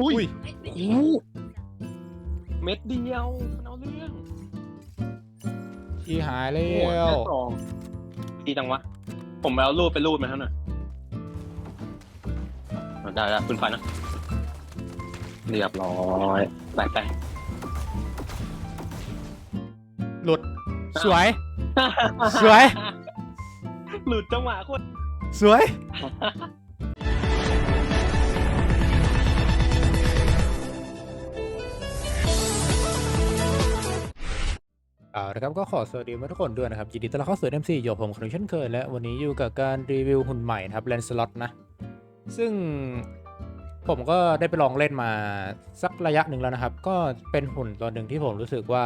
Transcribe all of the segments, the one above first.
อุ้ยอุ้ยโอ้เม็ดเดียวมันเอาเรื่องชีหายแล้โอ้โหวแค่สองดีจังวะ ผมไปเอารูปไปรูปมาเท่าหน่อยเอาได้แล้วคุณฟันนะเรียบร้อยไปไปหลุด สวย สวย หลุดจังหวะโคตรสวย เอาละครับก็ขอสวัสดีทุกคนด้วยนะครับยินดีต้อนรับเข้าสู่ MC อยู่กับผมคนนึงเช่นเคยและวันนี้อยู่กับการรีวิวหุ่นใหม่นะครับแลนสล็อตนะซึ่งผมก็ได้ไปลองเล่นมาสักระยะหนึ่งแล้วนะครับ ก็เป็นหุ่นตัวหนึ่งที่ผมรู้สึกว่า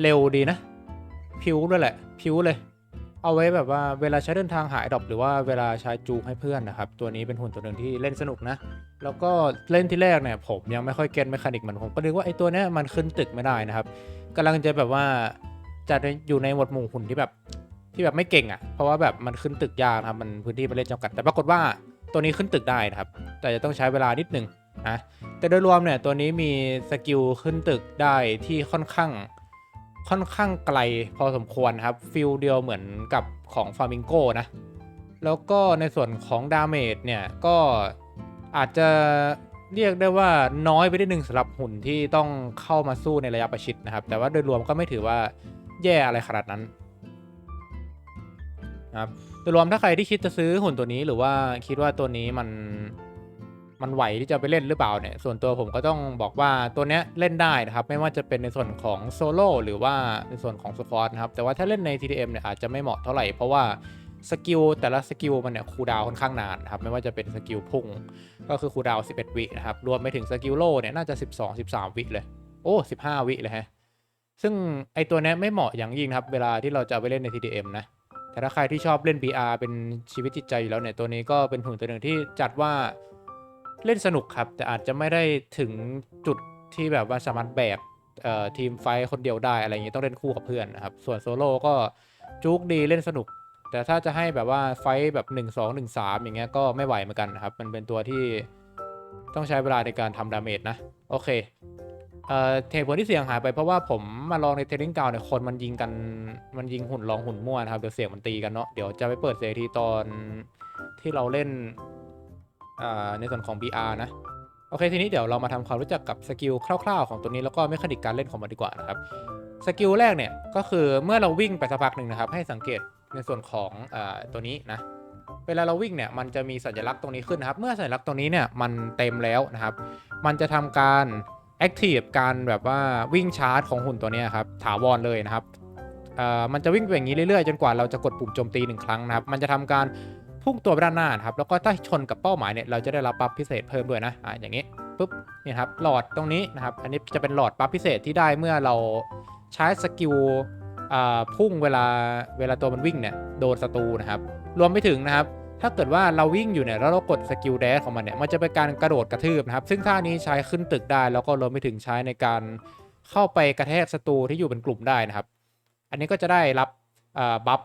เร็วดีนะ พิวด้วยแหละ พิวเลย เอาไว้แบบว่าเวลาใช้เดินทางหายดรอปหรือว่าเวลาใช้จูให้เพื่อนนะครับ ตัวนี้เป็นหุ่นตัวหนึ่งที่เล่นสนุกนะ แล้วก็เล่นที่แรกเนี่ยผมยังไม่ค่อยเก็ตเมคานิกมันผมก็นึกว่าไอ้ตัวเนี้ยมันขึ้นตึกไม่ได้นะครับ กำลังจะแบบว่าจะอยู่ในหมวดหมู่หุ่นที่แบบที่แบบไม่เก่งอะ่ะ เพราะว่าแบบมันขึ้นตึกยากนะครับ มันพื้นที่มันเล่นจำกัด แต่ปรากฏว่าตัวนี้ขึ้นตึกได้นะครับ แต่จะต้องใช้เวลานิดนึงนะ แต่โดยรวมเนี่ยตัวนี้มีสกิลขึ้นตึกได้ที่ค่อนข้างค่อนข้างไกลพอสมควรครับ ฟิลเดียวเหมือนกับของฟามิงโกนะ แล้วก็ในส่วนของดาเมจเนี่ยก็อาจจะ เรียกได้ว่าน้อยไปได้หนึ่งสำหรับหุ่นที่ต้องเข้ามาสู้ในระยะประชิดนะครับ แต่ว่าโดยรวมก็ไม่ถือว่าแย่อะไรขนาดนั้นนะครับโดยรวมถ้าใครที่คิดจะซื้อหุ่นตัวนี้หรือว่าคิดว่าตัวนี้มันมันไหวที่จะไปเล่นหรือเปล่าเนี่ย ส่วนตัวผมก็ต้องบอกว่าตัวเนี้ยเล่นได้นะครับ ไม่ว่าจะเป็นในส่วนของโซโล่หรือว่าในส่วนของสควอตนะครับ แต่ว่าถ้าเล่นใน TDM เนี่ยอาจจะไม่เหมาะเท่าไหร่เพราะว่า สกิลแต่ละสกิลมันเนี่ยคูดาวค่อนข้างนานครับไม่ว่าจะเป็นสกิลพุ่งก็คือคูดาว 11 วินะครับรวมไปถึงสกิลโล่เนี่ยน่าจะ 12 13 วิเลยโอ้15 วิเลยฮะซึ่งไอตัวนี้ไม่เหมาะอย่างยิ่งครับ เวลาที่เราจะไปเล่นใน TDM นะแต่ถ้าใครที่ชอบเล่น BR เป็นชีวิตจิตใจอยู่แล้วเนี่ยตัวนี้ก็เป็นหุ่นตัวหนึ่งที่จัดว่าเล่นสนุกครับ แต่อาจจะไม่ได้ถึงจุดที่แบบว่าสามารถแบกเอ่อทีมไฟคนเดียวได้อะไรอย่างงี้ต้องเล่นคู่กับเพื่อนนะครับส่วนโซโล่ก็จุกดีเล่นสนุก แต่ถ้าจะให้แบบว่าไฟแบบ1 2 1 3 อย่างเงี้ยก็ไม่ไหวเหมือนกันนะครับ มันเป็นตัวที่ต้องใช้เวลาในการทำดาเมจนะ โอเคเอ่อเหตุผลที่เสียงหายไปเพราะว่าผมมาลองในเทนนิ่งกราวเนี่ยคนมันยิงกันมันยิงหุ่นลองหุ่นมั่วนะครับ เดี๋ยวเสียงมันตีกันเนาะเดี๋ยวจะไปเปิดเสียงทีตอนที่เราเล่นอ่าในส่วนของ BR นะ โอเคทีนี้เดี๋ยวเรามาทำความรู้จักกับสกิลคร่าวๆของตัวนี้แล้วก็เมคานิกการเล่นของมันดีกว่านะครับสกิลแรกเนี่ยก็คือเมื่อเราวิ่งไปสักพักหนึ่งนะครับ ให้สังเกต ในส่วนของอตัวนี้นะเวลาเราวิ่งเนี่ยมันจะมีสัญลักษณ์ตรงนี้ขึ้นนะครับ เมื่อสัญลักษณ์ตรงนี้เนี่ยมันเต็มแล้วนะครับ มันจะทำการ Active การแบบว่าวิ่งชาร์จของหุ่นตัวนี้ครับถาวรเลยนะครับมันจะวิ่งไปอย่างนี้เรื่อยๆ จนกว่าเราจะกดปุ่มโจมตีหนึ่งครั้งนะครับ มันจะทำการพุ่งตัวไปด้านหน้านครับ แล้วก็ถ้าชนกับเป้าหมายเนี่ยเราจะได้รับบัฟพิเศษเพิ่มด้วยนะอ่าอย่างนี้ปุ๊บเนี่ยครับหลอดตรงนี้นะครับ อันนี้จะเป็นหลอดบัฟพิเศษที่ได้เมื่อเราใช้สกิล พุ่งเวลาเวลาตัวมันวิ่งเนี่ยโดนศัตรูนะครับรวมไปถึงนะครับ ถ้าเกิดว่าเราวิ่งอยู่เนี่ยแล้วเรากดสกิลแดชของมันเนี่ยมันจะเป็นการกระโดดกระทืบนะครับ ซึ่งท่านี้ใช้ขึ้นตึกได้ แล้วก็รวมไปถึงใช้ในการเข้าไปกระแทกศัตรูที่อยู่เป็นกลุ่มได้นะครับ อันนี้ก็จะได้รับบัฟ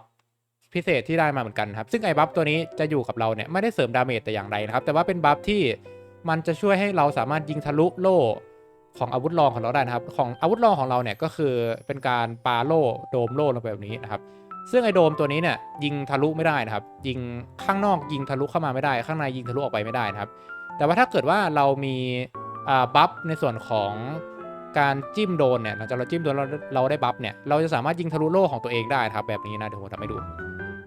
พิเศษที่ได้มาเหมือนกันครับ ซึ่งไอ้บัฟตัวนี้จะอยู่กับเราเนี่ยไม่ได้เสริมดาเมจแต่อย่างใดนะครับ แต่ว่าเป็นบัฟที่มันจะช่วยให้เราสามารถยิงทะลุโล่ ของอาวุธรองของเราได้นะครับ ของอาวุธรองของเราเนี่ยก็คือเป็นการปาโล่โดมโล่ลงไปแบบนี้นะครับ ซึ่งไอโดมตัวนี้เนี่ยยิงทะลุไม่ได้นะครับ ยิงข้างนอกยิงทะลุเข้ามาไม่ได้ ข้างในยิงทะลุออกไปไม่ได้นะครับ แต่ว่าถ้าเกิดว่าเรามีอ่าบัฟในส่วนของการจิ้มโดนเนี่ยหลังจากเราจิ้มโดนเราเราได้บัฟเนี่ยเราจะสามารถยิงทะลุโล่ของตัวเองได้ครับแบบนี้นะเดี๋ยวผมทำให้ดู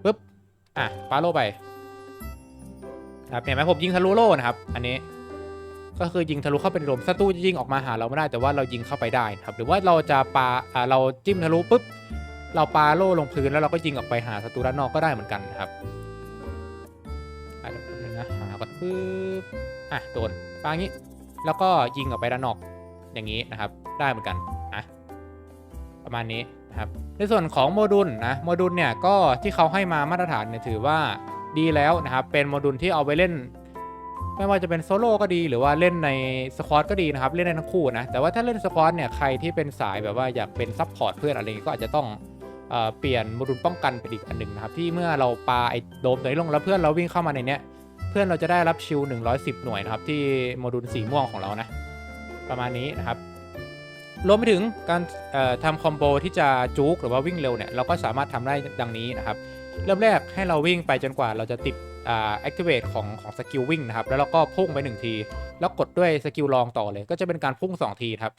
ปึ๊บอะปาโล่ไปครับเห็นไหมผมยิงทะลุโล่นะครับ อันนี้ ก็คือยิงทะลุเข้าไปในโดมศัตรูจะยิงออกมาหาเราไม่ได้แต่ว่าเรายิงเข้าไปได้ครับหรือว่าเราจะปาอ่าเราจิ้มทะลุปุ๊บเราปาโล่ลงพื้นแล้วเราก็ยิงออกไปหาศัตรูด้านนอกก็ได้เหมือนกันครับอะเดี๋ยวแป๊บนึงนะหาก่อนปึ๊บอะโดนปางี้ แล้วก็ยิงออกไปด้านนอกอย่างนี้นะครับ ได้เหมือนกันอะประมาณนี้นะครับในส่วนของโมดูลนะโมดูลเนี่ยก็ที่เขาให้มามาตรฐานเนี่ยถือว่าดีแล้วนะครับเป็นโมดูลที่เอาไปเล่น ไม่ว่าจะเป็นโซโล่ก็ดีหรือว่าเล่นในสควอตก็ดีนะครับ เล่นได้ทั้งคู่นะ แต่ว่าถ้าเล่นสควอตเนี่ยใครที่เป็นสายแบบว่าอยากเป็นซับพอร์ตเพื่อนอะไรอย่างงี้ก็อาจจะต้องเอเปลี่ยนโมดูลป้องกันไปอีกอันหนึ่งนะครับ ที่เมื่อเราปาไอ้โดมตัวนี้ลงแล้วเพื่อนเราวิ่งเข้ามาในเนี้ยเพื่อนเราจะได้รับชิล110 หน่วยนะครับ ที่โมดูลสีม่วงของเรานะ ประมาณนี้นะครับรวมไปถึงการทำคอมโบที่จะจุกหรือว่าวิ่งเร็วเนี่ยเราก็สามารถทำได้ดังนี้นะครับ เริ่มแรกให้เราวิ่งไปจนกว่าเราจะติด activate ของของสกิลวิ่งนะครับ แล้วเราก็พุ่งไปหนึ่งที แล้วกดด้วยสกิลลองต่อเลย ก็จะเป็นการพุ่ง 2 ทีครับ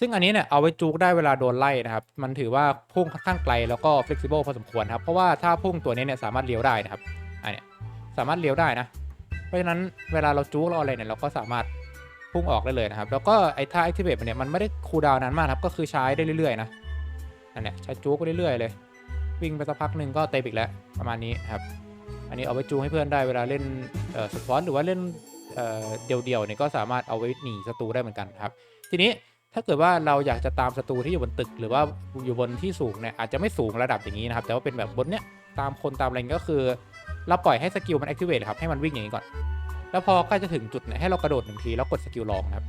ซึ่งอันนี้เนี่ยเอาไว้จูกได้เวลาโดนไล่นะครับ มันถือว่าพุ่งค่อนข้างไกลแล้วก็ flexible พอสมควรครับ เพราะว่าถ้าพุ่งตัวนี้เนี่ยสามารถเลี้ยวได้นะครับ อันเนี้ยสามารถเลี้ยวได้นะ เพราะฉะนั้นเวลาเราจูกเราอะไรเนี่ยเราก็สามารถพุ่งออกได้เลยนะครับ แล้วก็ไอ้ท่า activate เนี่ยมันไม่ได้คูลดาวน์นานมากครับ ก็คือใช้ได้เรื่อยๆนะ อันเนี้ยใช้จูกไปเรื่อยๆเลย วิ่งไปสักพักหนึ่งก็เต็มอีกแล้วประมาณนี้ครับ อันนี้เอาไว้จูงให้เพื่อนได้เวลาเล่นสปอร์ตหรือว่าเล่นเเดี่ยวๆเนี่ยก็สามารถเอาไว้หนีศัตรูได้เหมือนกันครับ ทีนี้ถ้าเกิดว่าเราอยากจะตามศัตรูที่อยู่บนตึก หรือว่าอยู่บนที่สูงเนี่ยอาจจะไม่สูงระดับอย่างนี้นะครับ แต่ว่าเป็นแบบบนเนี้ยตามคนตามอะไรงก็คือ เราปล่อยให้สกิลมัน activate ครับให้มันวิ่งอย่างนี้ก่อน แล้วพอใกล้จะถึงจุดเนี่ยให้เรากระโดดหนึ่งทีแล้วกดสกิลลองครับ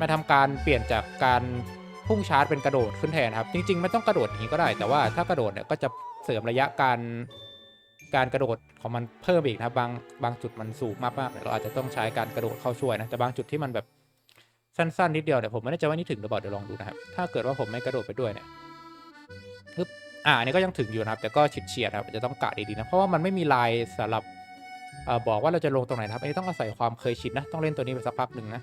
มาทำการเปลี่ยนจากการพุ่งชาร์จเป็นกระโดดขึ้นแทนครับ จริงๆไม่ต้องกระโดดอย่างนี้ก็ได้ แต่ว่าถ้ากระโดดเนี่ยก็จะเสริมระยะการ การกระโดดของมันเพิ่มอีกนะครับบางบางจุดมันสูงมากๆเนี่ยเราอาจจะต้องใช้การกระโดดเข้าช่วยนะแต่บางจุดที่มันแบบสั้นๆนิดเดียวเนี่ยผมไม่แน่ใจว่านี่ถึงหรือเปล่าเดี๋ยวลองดูนะครับถ้าเกิดว่าผมไม่กระโดดไปด้วยเนี่ยปึ๊บอ่าอันนี้ก็ยังถึงอยู่นะครับ แต่ก็ฉิดเฉียดครับจะต้องกะดีๆนะเพราะว่ามันไม่มีลายสำหรับอบอกว่าเราจะลงตรงไหนครับอันนี้ต้องอาศัยความเคยชินนะต้องเล่นตัวนี้ไปสักพักหนึ่งนะ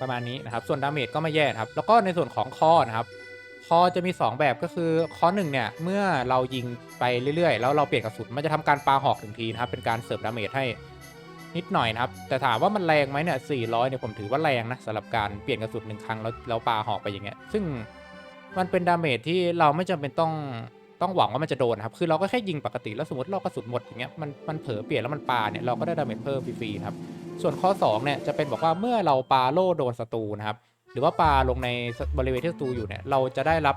ประมาณนี้นะครับ ส่วนดาเมจก็ไม่แย่ครับ แล้วก็ในส่วนของคอนะครับ คอจะมี 2 แบบก็คือคอหนึ่งเนี่ยเมื่อเรายิงไปเรื่อยๆ แล้วเราเปลี่ยนกระสุนมันจะทำการปาหอกถึงทีนะครับเป็นการเสริมดาเมจให้นิดหน่อยนะครับ แต่ถามว่ามันแรงไหมเนี่ย400เนี่ยผมถือว่าแรงนะสำหรับการเปลี่ยนกระสุนหนึ่งครั้งแล้วแล้วปาหอกไปอย่างเงี้ย ซึ่งมันเป็นดาเมจที่เราไม่จำเป็นต้องต้องหวังว่ามันจะโดนครับ คือเราก็แค่ยิงปกติแล้วสมมติเรากระสุนหมดอย่างเงี้ยมันมันเผลอเปลี่ยนแล้วมันปาเนี่ยเราก็ได้ดาเมจเพิ่มฟรีๆครับ ส่วนข้อ2เนี่ยจะเป็นบอกว่าเมื่อเราปาโล่โดนศัตรูนะครับ หรือว่าปลาลงในบริเวณที่ศัตรูอยู่เนี่ยเราจะได้รับ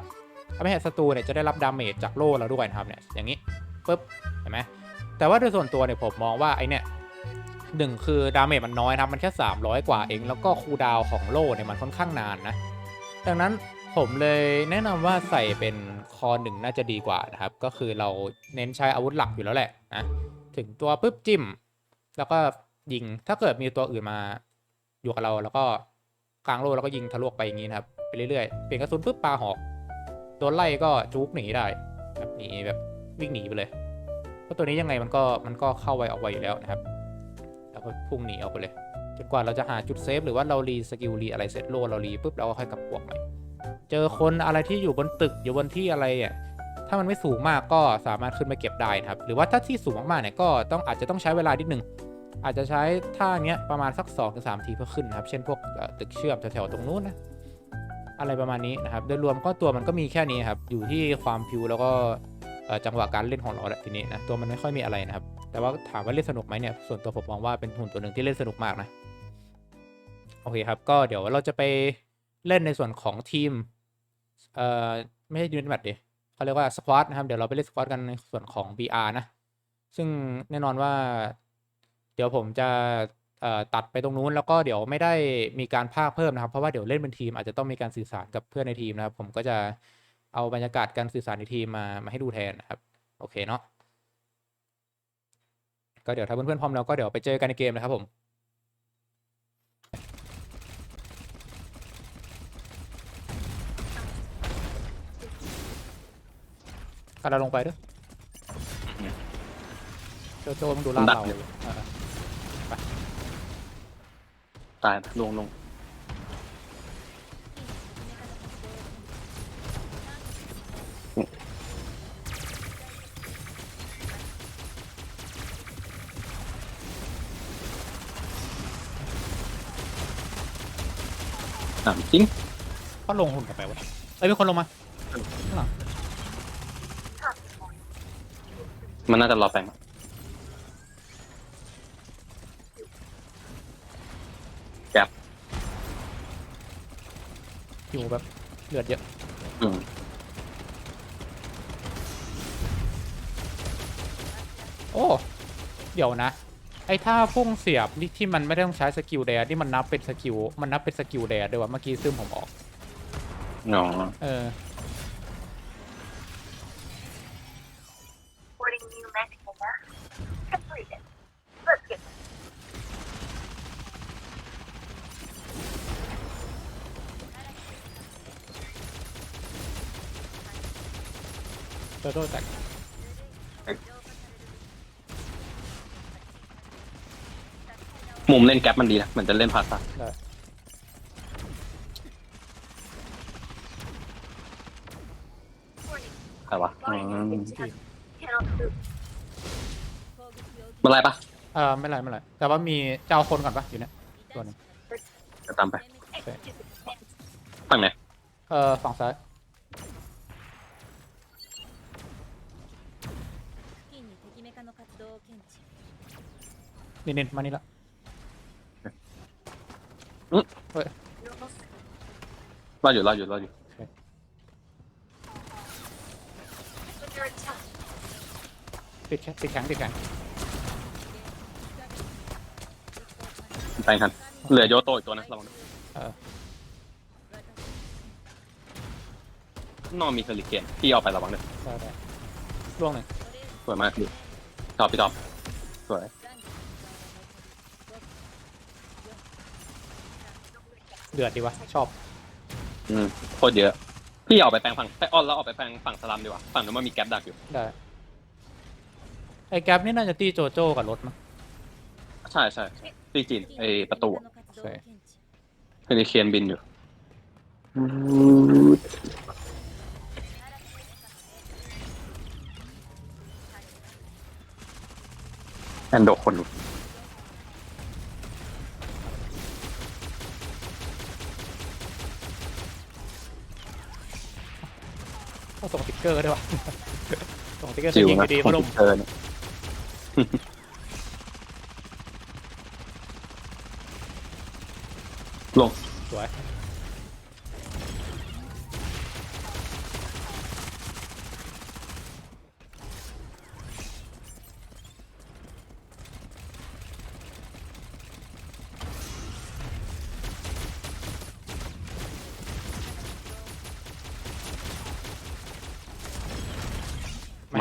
ไม่ใช่ศัตรูเนี่ยจะได้รับดาเมจจากโล่เราด้วยนะครับเนี่ยอย่างนี้ปุ๊บเห็นไหมแต่ว่าโดยส่วนตัวเนี่ยผมมองว่าไอเนี่ยหนึ่งคือดาเมจมันน้อยนะครับมันแค่ 300 กว่าเอง แล้วก็คูดาวของโล่เนี่ยมันค่อนข้างนานนะดังนั้นผมเลยแนะนำว่าใส่เป็นคอหนึ่งน่าจะดีกว่านะครับ ก็คือเราเน้นใช้อาวุธหลักอยู่แล้วแหละนะถึงตัวปุ๊บจิ้ม แล้วก็ยิงถ้าเกิดมีตัวอื่นมาอยู่กับเราแล้วก็ กลางโลแล้วก็ยิงทะลวกไปอย่างนี้นะครับไปเรื่อยๆเปลี่ยนกระสุนปุ๊บปาหอกโดนไล่ก็จุกหนีได้แบบหนีแบบวิ่งหนีไปเลยเพราะตัวนี้ยังไงมันก็มันก็เข้าไวออกไวอยู่แล้วนะครับแล้วก็พุ่งหนีออกไปเลยจนกว่าเราจะหาจุดเซฟหรือว่าเรารีสกิลรีอะไรเสร็จโลเรารีปุ๊บเราก็ค่อยกลับพวกใหม่เจอคนอะไรที่อยู่บนตึกอยู่บนที่อะไรอะถ้ามันไม่สูงมากก็สามารถขึ้นมาเก็บได้นะครับ หรือว่าถ้าที่สูงมากๆเนี่ยก็ต้องอาจจะต้องใช้เวลานิดนึง อาจจะใช้ท่าเนี้ยประมาณสัก2อถึงสทีเพื่อขึ้นนะครับ เช่นพวกตึกเชื่อมแถวๆตรงนู้นนะอะไรประมาณนี้นะครับ โดยรวมก็ตัวมันก็มีแค่นี้ครับ อยู่ที่ความพิวแล้วก็จังหวะการเล่นของเราแหละทีนี้นะตัวมันไม่ค่อยมีอะไรนะครับ แต่ว่าถามว่าเล่นสนุกไหมเนี่ยส่วนตัวผมมองว่าเป็นหุ่นตัวหนึ่งที่เล่นสนุกมากนะโอเคครับ ก็เดี๋ยวเราจะไปเล่นในส่วนของทีมเอ่อไม่ใช่ยูนิตแมทดิเขาเรียกว่าสควอตนะครับ เดี๋ยวเราไปเล่นสควอตกันในส่วนของ BR นะ ซึ่งแน่นอนว่า ดี๋ยวผมจะเอ่อตัดไปตรงนู้นแล้วก็เดี๋ยวไม่ได้มีการพากย์เพิ่มนะครับ เพราะว่าเดี๋ยวเล่นเป็นทีมอาจจะต้องมีการสื่อสารกับเพื่อนในทีมนะครับ ผมก็จะเอาบรรยากาศการสื่อสารในทีมมามาให้ดูแทนนะครับ โอเคเนาะก็เดี๋ยวถ้าเพื่อนๆพร้อมแล้วก็เดี๋ยวไปเจอกันในเกมนะครับผมกระดาลงไปด้วยโจโจมึงดูลาดเราเออ ตายลงลงถามจริงก็ลงหุ่นกลับไปวะเอ้ยมีคนลงมาข้างหลังมันน่าจะรอแปลงอยู่แบบ เลือดเยอะ อืมโอ้ เดี๋ยวนะ ไอ้ท่าพุ่งเสียบนี่ที่มันไม่ได้ต้องใช้สกิลแดดนี่มันนับเป็นสกิล มันนับเป็นสกิลแดดด้วยวะเมื่อกี้ซึมผมออก อ๋อเออ โจโจแตกมุมเล่นแก๊ปมันดีนะเหมือนจะเล่นพาสต้าได้ใครวะอืมมันไรปะเออไม่เป็นไรไม่เป็นไรแต่ว่ามีเจ้าคนก่อนปะอยู่เนี่ยตัวหนึงจะตามไปฝั่งไหน เออฝั่งซ้าย นี่นี่มานี่ละรออยู่รออยู่รออยู่ติดแค่ติดแข็งติดแข็งแปลงทันเหลือโยโตอีกตัวนะระวังด้วยเออนอกมีเฮลิเคนพี่เอาไประวังด้วยได้ได้ล่วงหนึ่งสวยมากพี่ชอบพี่ชอบสวย เดือดดีวะชอบ อืมโคตรเยอะ พี่เอาไปแปลงฝั่งไปอ้อนแล้วเอาไปแปลงฝั่งสลัมดีกว่าฝั่งนู้นมันมีแก๊ปดักอยู่ ได้ไอ้แก๊ปนี่น่าจะตีโจโจ้กับรถมั้ง ใช่ใช่ตีจีนไอประตูอะใช่เฮลิเคนบินอยู่แอนโดคนอยู่ต้องส่งสติ๊ก เกอร์ด้วยวะส่งสติ๊กเกอร์จิ๋วยิงนะดีคๆพันดลมเกินลง สวย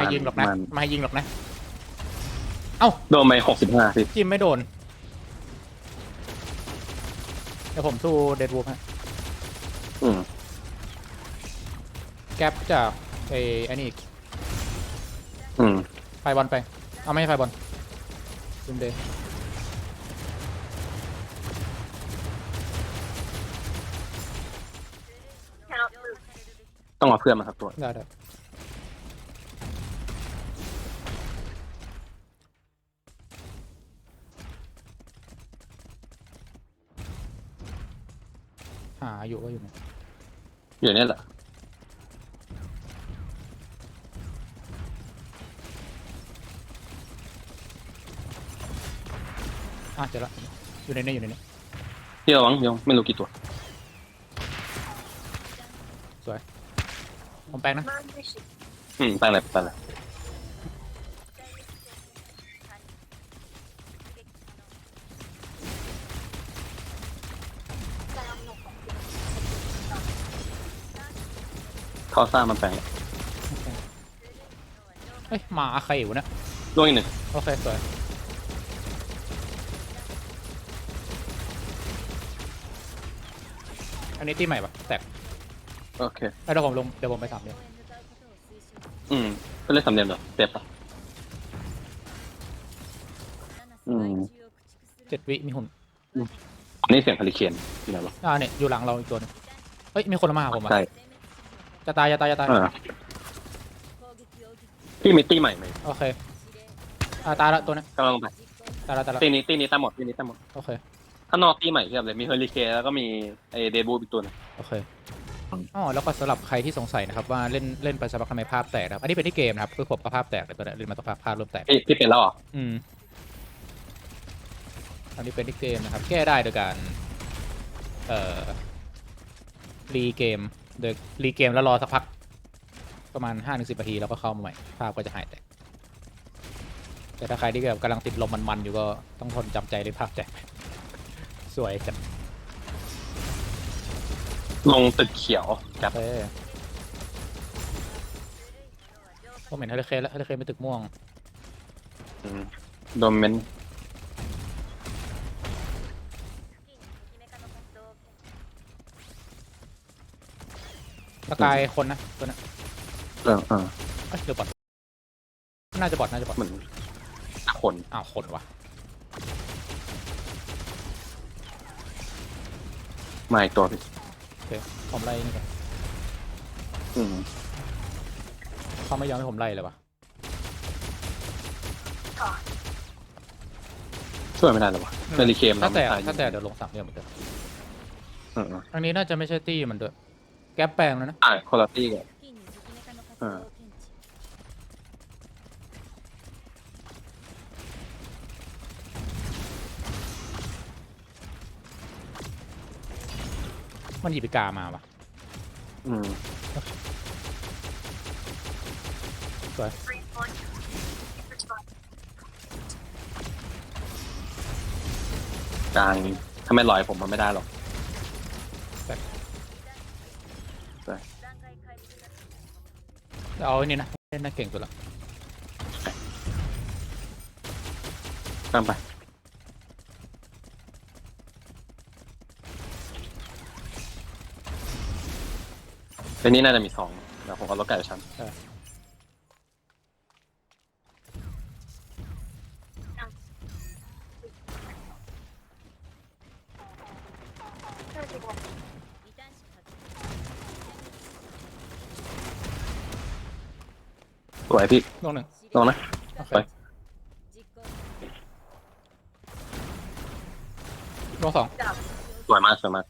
ไม่ให้ยิงหรอกนะมัน ไม่ให้ยิงหรอกนะ โดนไปหกสิบห้าพี่จิ้มไม่โดน เดี๋ยวผมสู้เดดวูฟฮะ อืมแก๊ปจากไอ้ไอ้นี่อีกอืมไฟบอลไป เอาไม่ใช่ไฟบอลซิมเดย์ต้องเอาเพื่อนมาสักตัว ได้ได้ อยู่ก็อยู่เนี่ยอยู่เนี่ยแหละ อะเจอละอยู่ในนี้อยู่ในนี้พี่ระวังยังไม่รู้กี่ตัว ผมแปลงนะ อืมไปเลยไปเลย เขาสร้างมันแปลงเอ้ยหมาใครอยู่เนี่ยล่วงอีกหนึ่งโอเคสวยอันนี้ตีใหม่ปะแตกโอเค เอ้ยเดี๋ยวผมลงเดี๋ยวผมไปสามเดียวอืมเป็นเล่นสำเนียงเหรอเจ็บปะอืมเจ็ดวิมีหุ่นนี่เสียงฮาริเคนที่ไหนวะอ่าเนี่ยอยู่หลังเราอีกตัวหนึงเฮ้ยมีคนมาหาผมอะใช่ จะตายจะตายจะตาย เออพี่มีตี้ใหม่ไหมโอเค อ่าตายละตัวนี้กำลังไปตายละตายละตีนี้ตีนี้ตามหมดตีนี้ตามหมดโอเคถ้านอกตีใหม่เทียบเลยมีเฮอริเคนแล้วก็มีไอเดบูอีกตัวหนึงโอเค อ๋อ แล้วก็สำหรับใครที่สงสัยนะครับว่าเล่นเล่นไปสักพักทำไมภาพแตกนะครับ อันนี้เป็นที่เกมนะครับคือผมก็ภาพแตกเลยตัวเนี้ยเล่นมาสักพักภาพเริ่มแตก พี่พี่เป็นแล้วเหรออืม อันนี้เป็นที่เกมนะครับ แก้ได้โดยการ เอ่อ รีเกม โดยรีเกมแล้วรอสักพัก ประมาณห้าถึงสิบนาทีแล้วก็เข้ามาใหม่ภาพก็จะหายแตกแต่ถ้าใครที่แบบกำลังติดลมมันๆอยู่ก็ต้องทนจำใจเล่นภาพแตกไปสวยจัดลงตึกเขียวครับเอ้ผมเห็นเฮลิเคนแล้วเฮลิเคนเป็นตึกม่วงอืมโดนเมน สกายคนนะตัวนั้นเออเออเอ้ยเดี๋ยวบอทน่าจะบอทน่าจะบอทเหมือนคนอ้าวคนวะมาอีกตัวพี่โอเคผมไล่นี่ก่อนอืมเขาไม่ยอมให้ผมไล่เลยวะช่วยไม่ได้หรอวะนาฬิเคมถ้าแต่ถ้าแต่เดี๋ยวลงสามเหลี่ยมเหมือนเดิมอืมอันนี้น่าจะไม่ใช่ตี้มันด้วย แก๊ปแปลงแล้วนะ อ่าคนละที่กันมันหยิบปกามาปะอืมไปกลางทำไมลอยผมมันไม่ได้หรอก เอาไอ้นี่นะเล่นน่าเก่งสุดละตามไปเรื่องนี้น่าจะมีสองเดี๋ยวผมเอารถไก่ชั้น สวยพี่ลงหนึ่งลงนะ โอเคไป実行ลงสองสวยมากสวยมากหมด